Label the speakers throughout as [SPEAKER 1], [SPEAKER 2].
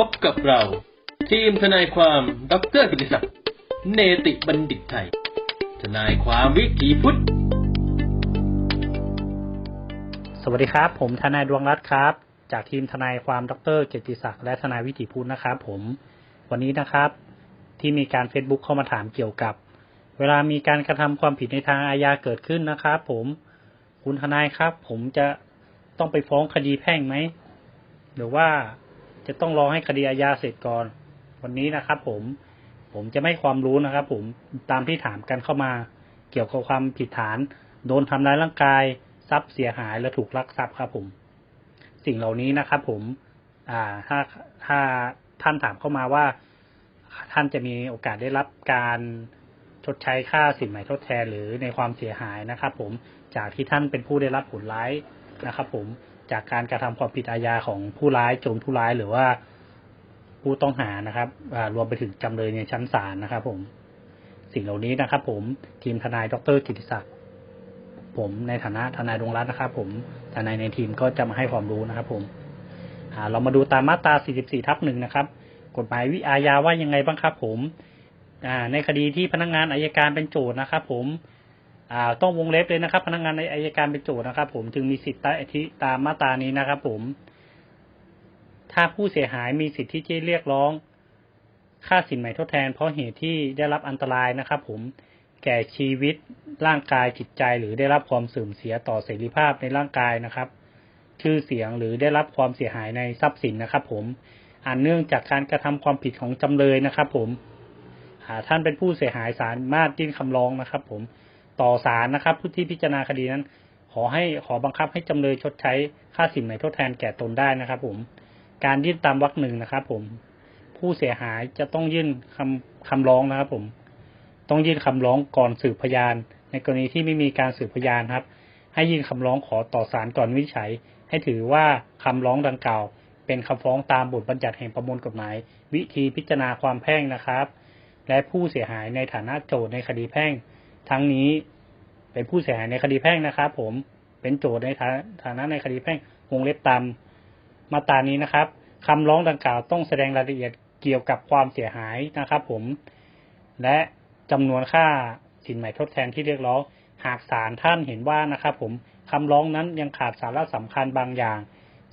[SPEAKER 1] พบกับเรา ทีมทนายความดรกิติศักดิ์เนติบัณฑิตไทย ทนายความวิถีพุทธ
[SPEAKER 2] สวัสดีครับ ผมทนายดวงรัตน์ครับ จากทีมทนายความดรเกียรติศักดิ์และทนายวิถีพุทธนะครับผมวันนี้นะครับ ที่มีการ Facebook เข้ามาถามเกี่ยวกับ เวลามีการกระทำความผิดในทางอาญาเกิดขึ้นนะครับผมคุณทนายครับ ผมจะต้องไปฟ้องคดีแพ่งไหมหรือว่า จะต้องรอให้คดีอาญาเสร็จก่อน วันนี้นะครับ ผม ผมจะไม่ความรู้นะครับ ผมตามที่ถามกันเข้ามา เกี่ยวกับความผิดฐาน โดนทำร้ายร่างกาย ทรัพย์เสียหายและถูกลักทรัพย์ครับ ผม สิ่งเหล่านี้นะครับ ผม อ่า ถ้าถ้าท่านถามเข้ามาว่า ท่านจะมีโอกาสได้รับการชดใช้ค่าสินไหมทดแทนหรือในความเสียหายนะครับ ผมจากที่ท่านเป็นผู้ได้รับผลร้ายนะครับ ผม จากการกระทำความผิดอาญาของผู้ร้ายโจรผู้ร้ายหรือว่าผู้ต้องหานะครับรวมไปถึงจำเลยในชั้นศาลนะครับ ผม สิ่งเหล่านี้นะครับ ผมทีมทนายดรกิติศักดิ์ผมในฐานะทนายดวงรัตน์นะครับ ผมทนายในทีมก็จะมาให้ความรู้นะครับ ผมเรามาดูตามมาตรา 44 ทับหนึ่งนะครับ กฎหมายวิอาญาว่ายังไงบ้างครับ ผมในคดีที่พนักงานอายการเป็นโจทย์นะครับ ผม ต้องวงเล็บเลยนะครับ พนักงานในอายการเป็นโจทย์นะครับ ผมจึงมีสิทธิ์ตามที่ตามมาตรานี้นะครับ ผม ถ้าผู้เสียหายมีสิทธิ์ที่จะเรียกร้อง ค่าสินไหมทดแทน เพราะเหตุที่ได้รับอันตรายนะครับ ผมแก่ชีวิตร่างกายจิตใจ หรือได้รับความเสื่อมเสียต่อเสรีภาพในร่างกายนะครับ ชื่อเสียงหรือได้รับความเสียหายในทรัพย์สินนะครับ ผมอันเนื่องจากการกระทำความผิดของจำเลยนะครับ ผมหาท่านเป็นผู้เสียหายสามารถยื่นคำร้องนะครับ ผม ต่อศาลนะครับผู้ที่พิจารณาคดีนั้น ขอให้ขอบังคับให้จำเลยชดใช้ค่าสินไหมทดแทนแก่ตนได้นะครับ ผม การยื่นตามวรรคหนึ่งนะครับ ผม ผู้เสียหายจะต้องยื่นคำคำร้องนะครับ ผม ต้องยื่นคำร้องก่อนสืบพยาน ในกรณีที่ไม่มีการสืบพยานครับ ให้ยื่นคำร้องขอต่อศาลก่อนวิจัย ให้ถือว่าคำร้องดังกล่าว เป็นคำฟ้องตามบทบัญญัติแห่งประมวลกฎหมาย วิธีพิจารณาความแพ่งนะครับและผู้เสียหายในฐานะโจทย์ในคดีแพ่ง ทั้งนี้ เป็นผู้เสียหายในคดีแพ่งนะครับ ผมเป็นโจทย์ในฐานะในคดีแพ่งวงเล็บตามมาตรานี้นะครับคำร้องดังกล่าวต้องแสดงรายละเอียดเกี่ยวกับความเสียหายนะครับ ผม และจำนวนค่าสินไหม่ทดแทนที่เรียกร้องหากศาลท่านเห็นว่านะครับผมคำร้องนั้นยังขาดสาระสำคัญบางอย่าง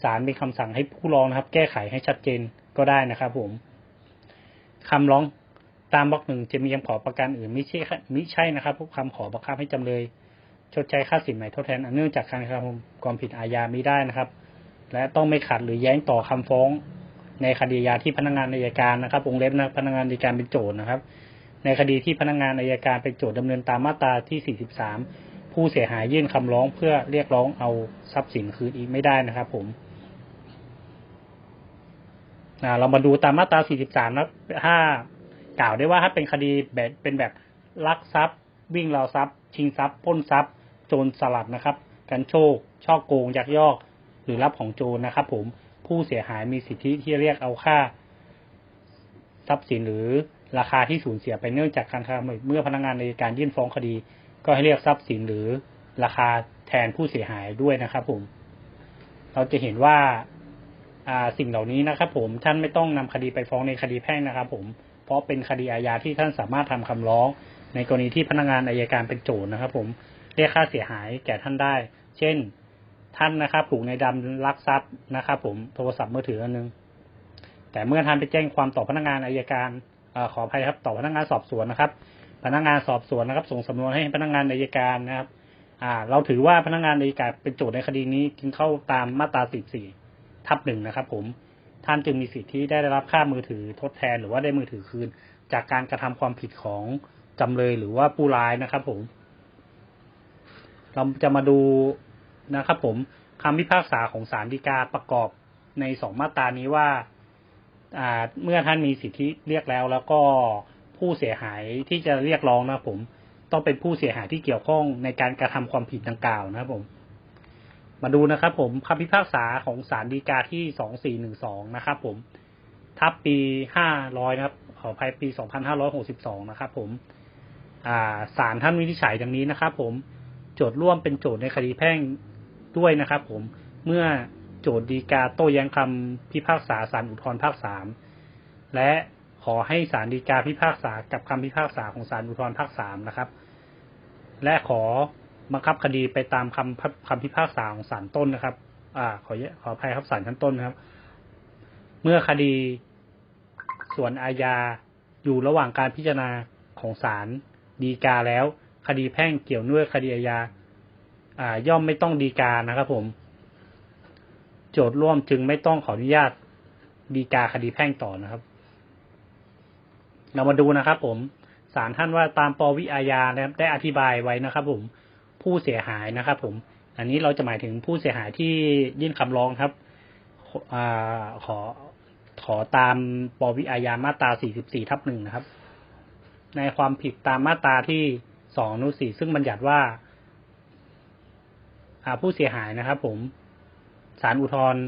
[SPEAKER 2] ศาลมีคำสั่งให้ผู้ร้องนะครับ แก้ไขให้ชัดเจนก็ได้นะครับ ผมคำร้อง ตามบล็อกหนึ่งจะมีคำขอประกันอื่นไม่ใช่ไม่ใช่นะครับพวกคำขอบังคับให้จำเลยชดใช้ค่าสินไหม่ทดแทนเนื่องจากการกระทำความผิดอาญาไม่ได้นะครับ และต้องไม่ขัดหรือแย้งต่อคำฟ้อง ในคดีอาที่พนักงานอายการนะครับวงเล็บนะพนักงานอัยการเป็นโจทย์นะครับ ในคดีที่พนักงานอายการเป็นโจทย์ดำเนินตามมาตราที่ 43 ผู้เสียหายยื่นคำร้องเพื่อเรียกร้องเอาทรัพย์สินคืนอีกไม่ได้นะครับ ผมเรามาดูตามมาตรา 43นะถ้า กล่าวได้ว่าถ้าเป็นคดีแบบเป็นแบบลักทรัพย์ วิ่งราวทรัพย์ ชิงทรัพย์ป้นทรัพย์ โจรสลัดนะครับกันโชคช่อโกงยักยอก หรือรับของโจรนะครับ ผมผู้เสียหายมีสิทธิที่เรียกเอาค่า ทรัพย์สินหรือราคาที่สูญเสียไปเนื่องจากการทำเมื่อพนักงานในการยื่นฟ้องคดี ก็ให้เรียกทรัพย์สินหรือราคาแทนผู้เสียหายด้วยนะครับ ผม เราจะเห็นว่าสิ่งเหล่านี้นะครับ ผมท่านไม่ต้องนำคดีไปฟ้องในคดีแพ่งนะครับ ผม ราะเป็นคดีอาญาที่ท่านสามารถทำคำร้อง ในกรณีที่พนักงานอายการเป็นโจทนะครับ ผมเรียกค่าเสียหายแก่ท่านได้ เช่น ท่านนะครับถูกในดำลักทรัพย์นะครับ ผมโทรศัพท์มือถืออันนึง แต่เมื่อท่านไปแจ้งความต่อพนักงานอายการอขออภัยครับ ต่อพนักงานสอบสวนนะครับ พนักงานสอบสวนนะครับ ส่งสำนวนให้พนักงานอายการนะครับ อ่า เราถือว่าพนักงานอายการเป็นโจทย์ในคดีนี้จึงเข้าตามมาตรา14ทับหนึ่งนะครับ ผม ท่านจึงมีสิทธิได้รับค่ามือถือทดแทนหรือว่าได้มือถือคืน จากการกระทำความผิดของจำเลยหรือว่าผู้ร้ายนะครับ ผม เราจะมาดูนะครับ ผมคำพิพากษาของศาลฎีกาประกอบในสองมาตรานี้ว่าเมื่อท่านมีสิทธิเรียกแล้ว แล้วก็ผู้เสียหายที่จะเรียกร้องนะครับผม ต้องเป็นผู้เสียหายที่เกี่ยวข้องในการกระทำความผิดดังกล่าวนะครับผม มาดูนะครับผมคำพิพากษาของศาลฎีกาที่สองสี่หนึ่งสองนะครับผมทับปีห้าร้อยนะครับ ขออภัยปีสองพันห้าร้อยหกสิบสองนะครับผมศาลท่านวินิจฉัยดังนี้นะครับผม โจทย์ร่วมเป็นโจทย์ในคดีแพ่งด้วยนะครับผม เมื่อโจทย์ดีกาโต้แย้งคำพิพากษาศาลอุทธรภาคสามและขอให้ศาลฎีกาพิพากษากับคำพิพากษาของศาลอุทธรภาคสามนะครับ และขอ บังคับคดีไปตามคำคำพิพากษาของศาลต้นนะครับ อ่า ขอขออภัยครับศาลชั้นต้นนะครับ เมื่อคดีส่วนอาญาอยู่ระหว่างการพิจารณาของศาลฎีกาแล้ว คดีแพ่งเกี่ยวเนื่องคดีอาญาอ่า ย่อมไม่ต้องฎีกานะครับ ผม โจทย์ร่วมจึงไม่ต้องขออนุญาตฎีกาคดีแพ่งต่อนะครับ เรามาดูนะครับ ผมศาลท่านว่าตามปวิอาญานะครับ ได้อธิบายไว้นะครับ ผม ผู้เสียหายนะครับ ผม อันนี้เราจะหมายถึงผู้เสียหายที่ยื่นคำร้องครับอขอขอตามปวิอาญามาตรา 44 ทับหนึ่งนะครับ ในความผิดตามมาตราที่สองนุสีซึ่งบัญญัติว่าผู้เสียหายนะครับ ผมศาลอุทธร์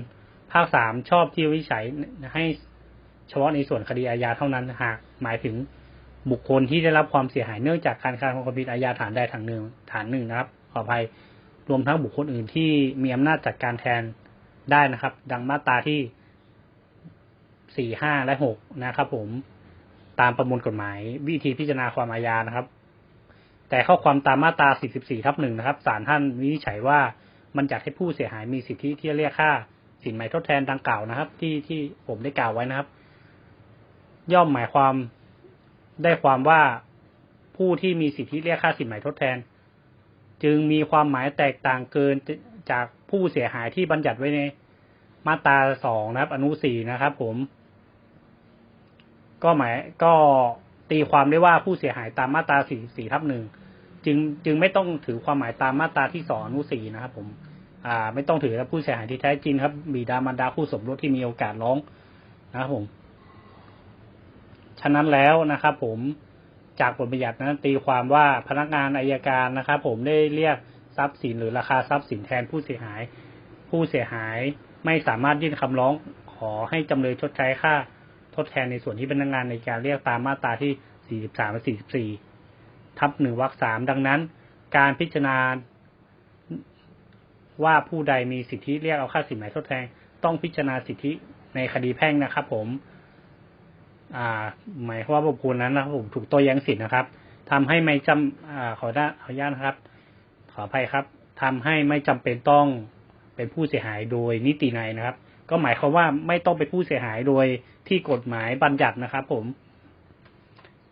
[SPEAKER 2] ภาคสามชอบที่วิจัยให้เฉพาะในส่วนคดีอาญาเท่านั้นหากหมายถึง บุคคลที่ได้รับความเสียหายเนื่องจากการกระทำความผิดอาญาฐานใดฐานหนึ่งฐานหนึ่งนะครับ ขออภัยรวมทั้งบุคคลอื่นที่มีอำนาจจัดการแทนได้นะครับ ดังมาตราที่สี่ห้าและหกนะครับ ผมตามประมวลกฎหมาย วิธีพิจารณาความอาญานะครับ แต่ข้อความตามมาตรา44ทับหนึ่งนะครับศาลท่านวินิจฉัยว่ามันจัดให้ผู้เสียหายมีสิทธิที่จะเรียกค่า สินไหมทดแทนดังกล่าวนะครับ ที่ที่ผมได้กล่าวไว้นะครับ ย่อมหมายความ ได้ความว่าผู้ที่มีสิทธิเรียกค่าสินไหม่ทดแทน จึงมีความหมายแตกต่างเกินจากผู้เสียหายที่บัญญัติไว้ในมาตราสองนะครับ อนุสี่นะครับผม ก็หมายก็ตีความได้ว่าผู้เสียหายตามมาตราสี่สี่ทับหนึ่งจึงจึงไม่ต้องถือความหมายตามมาตราที่สองอนุสี่นะครับผม อ่า ไม่ต้องถือผู้เสียหายที่แท้จริงครับ บิดามารดาคู่สมรสที่มีโอกาสร้องนะครับผม ฉะนั้นแล้วนะครับผมจากบทบัญญัตินั้นตีความว่าพนักงานอายการนะครับผมได้เรียกทรัพย์สินหรือราคาทรัพย์สินแทนผู้เสียหาย ผู้เสียหายไม่สามารถยื่นคำร้องขอให้จำเลยชดใช้ค่าทดแทนในส่วนที่พนักงานในการเรียกตามมาตราที่ 43 และ 44 ทับหนึ่งวรรคสามดังนั้น การพิจารณาว่าผู้ใดมีสิทธิเรียกเอาค่าสินไหมทดแทน ต้องพิจารณาสิทธิในคดีแพ่งนะครับผม อ่า หมายความว่าบุคคลนั้นนะครับผมถูกโต้แย้งสิทธินะครับทำให้ไม่จำอ่าขอได้ขออนุญาตนะครับ ขออภัยครับทำให้ไม่จำเป็นต้องเป็นผู้เสียหายโดยนิตินัยนะครับ ก็หมายความว่าไม่ต้องเป็นผู้เสียหายโดยที่กฎหมายบัญญัตินะครับ ผม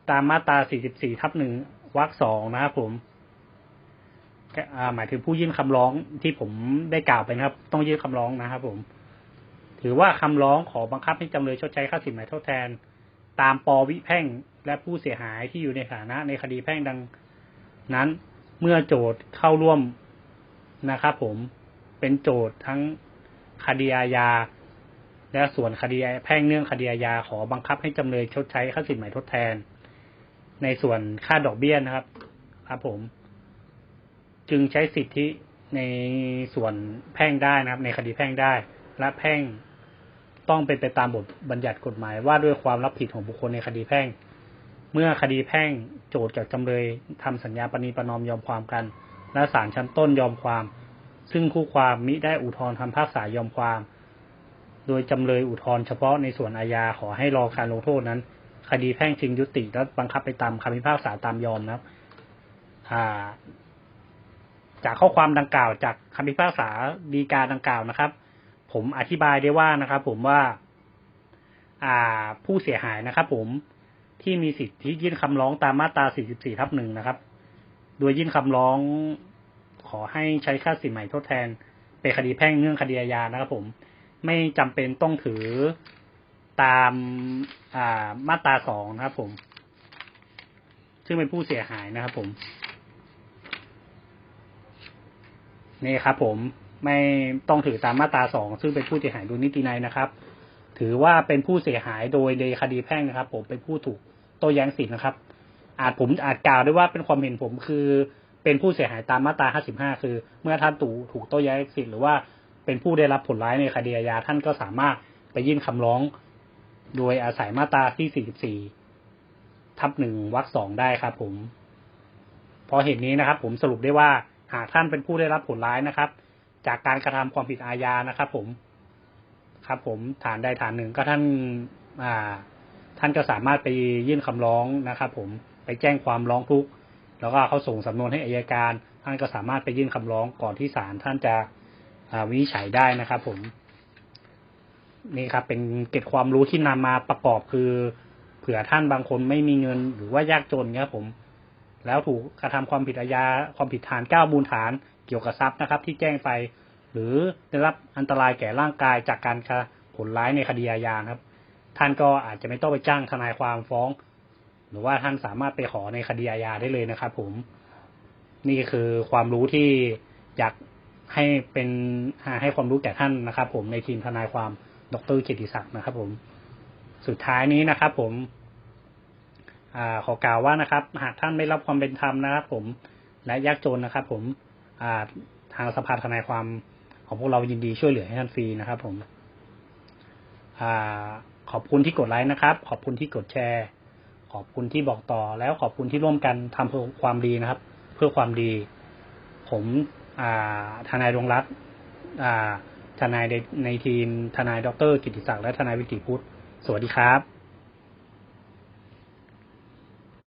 [SPEAKER 2] ตามมาตรา 44 ทับหนึ่งวรรคสองนะครับผมหมายถึงผู้ยื่นคำร้องที่ผมได้กล่าวไปนะครับ ต้องยื่นคำร้องนะครับ ผม ถือว่าคำร้องขอบังคับให้จำเลยชดใช้ค่าสินไหมทดแทน ตามปวิแพ่งและผู้เสียหายที่อยู่ในฐานะในคดีแพ่งดังนั้น เมื่อโจทย์เข้าร่วมนะครับผมเป็นโจทย์ทั้งคดีอาญาและส่วนคดีแพ่งเนื่องคดีอาญาขอบังคับให้จำเลยชดใช้ค่าสินไหมทดแทน ในส่วนค่าดอกเบี้ยนะครับ ครับผม จึงใช้สิทธิในส่วนแพ่งได้นะครับ ในคดีแพ่งได้ และแพ่ง ต้องเป็นไปตามบทบัญญัติกฎหมายว่าด้วยความรับผิดของบุคคลในคดีแพ่ง เมื่อคดีแพ่งโจทย์กับจำเลยทำสัญญาปณีประนอมยอมความกัน และศาลชั้นต้นยอมความ ซึ่งคู่ความมิได้อุทธรณ์คำพิพากษายอมความ โดยจำเลยอุทธรณ์เฉพาะในส่วนอาญาขอให้รอการลงโทษนั้น คดีแพ่งจึงยุติและบังคับไปตามคำพิพากษาตามยอมนะครับจากข้อความดังกล่าวจากคำพิพากษาดีกาดังกล่าวนะครับ ผมอธิบายได้ว่านะครับผมว่า อ่าผู้เสียหายนะครับผมที่มีสิทธิยื่นคำร้องตามมาตรา 44 ทับหนึ่งนะครับ โดยยื่นคำร้องขอให้ใช้ค่าสินใหม่ทดแทน เป็นคดีแพ่งเนื่องคดีอาญานะครับ ผม ไม่จำเป็นต้องถือตามอ่ามาตราสองนะครับ ผม ซึ่งเป็นผู้เสียหายนะครับ ผม นี่ครับ ผม ไม่ต้องถือตามมาตราสองซึ่งเป็นผู้เสียหายโดยนิตินัยนะครับ ถือว่าเป็นผู้เสียหายโดยในคดีแพ่งนะครับ ผมเป็นผู้ถูกโต้แย้งสิทธินะครับ อาจผมอาจกล่าวได้ว่าเป็นความเห็นผมคือเป็นผู้เสียหายตามมาตรา 55 คือ เมื่อท่านตู่ถูกโต้แย้งสิทธิ์หรือว่าเป็นผู้ได้รับผลร้ายในคดีอาญาท่านก็สามารถไปยื่นคำร้อง โดยอาศัยมาตราที่ 44 ทับหนึ่งวรรคสองได้ครับ ผมพราะเหตุนี้นะครับ ผมสรุปได้ว่าหากท่านเป็นผู้ได้รับผลร้ายนะครับ จากการกระทำความผิดอาญานะครับ ผมครับ ผมฐานใดฐานหนึ่งก็ท่านอ่า ท่านก็สามารถไปยื่นคำร้องนะครับ ผมไปแจ้งความร้องทุกข์แล้วก็เขาส่งสำนวนให้อายการ ท่านก็สามารถไปยื่นคำร้องก่อนที่ศาลท่านจะวินิจฉัยได้นะครับ ผม นี่ครับ เป็นเกร็ดความรู้ที่นำมาประกอบคือ เผื่อท่านบางคนไม่มีเงินหรือว่ายากจนครับผม แล้วถูกกระทำความผิดอาญาความผิดฐานเก้ามูลฐาน กี่ยวกับทรัพย์นะครับ ที่แจ้งไป หรือได้รับอันตรายแก่ร่างกายจากการกระผลร้ายในคดีอาญาครับ ท่านก็อาจจะไม่ต้องไปจ้างทนายความฟ้อง หรือว่าท่านสามารถไปขอในคดีอาญาได้เลยนะครับ ผม นี่คือความรู้ที่อยากให้เป็นให้ความรู้แก่ท่านนะครับ ผมในทีมทนายความดรเกียรติศักดิ์นะครับ ผม สุดท้ายนี้นะครับ ผมอขอกล่าวว่านะครับ หากท่านไม่รับความเป็นธรรมนะครับ ผมและยากจนนะครับ ผม ทางสภาทนายความของพวกเรายินดีช่วยเหลือให้ท่านฟรีนะครับ ผมอขอบคุณที่กดไลค์นะครับ ขอบคุณที่กดแชร์ ขอบคุณที่บอกต่อ แล้วขอบคุณที่ร่วมกันทำเพื่อความดีนะครับ เพื่อความดี ผมทนายดวงรัตน์อ่าทนายในในทีมทนายดร กิติศักดิ์และทนายวิติพุทธ สวัสดีครับ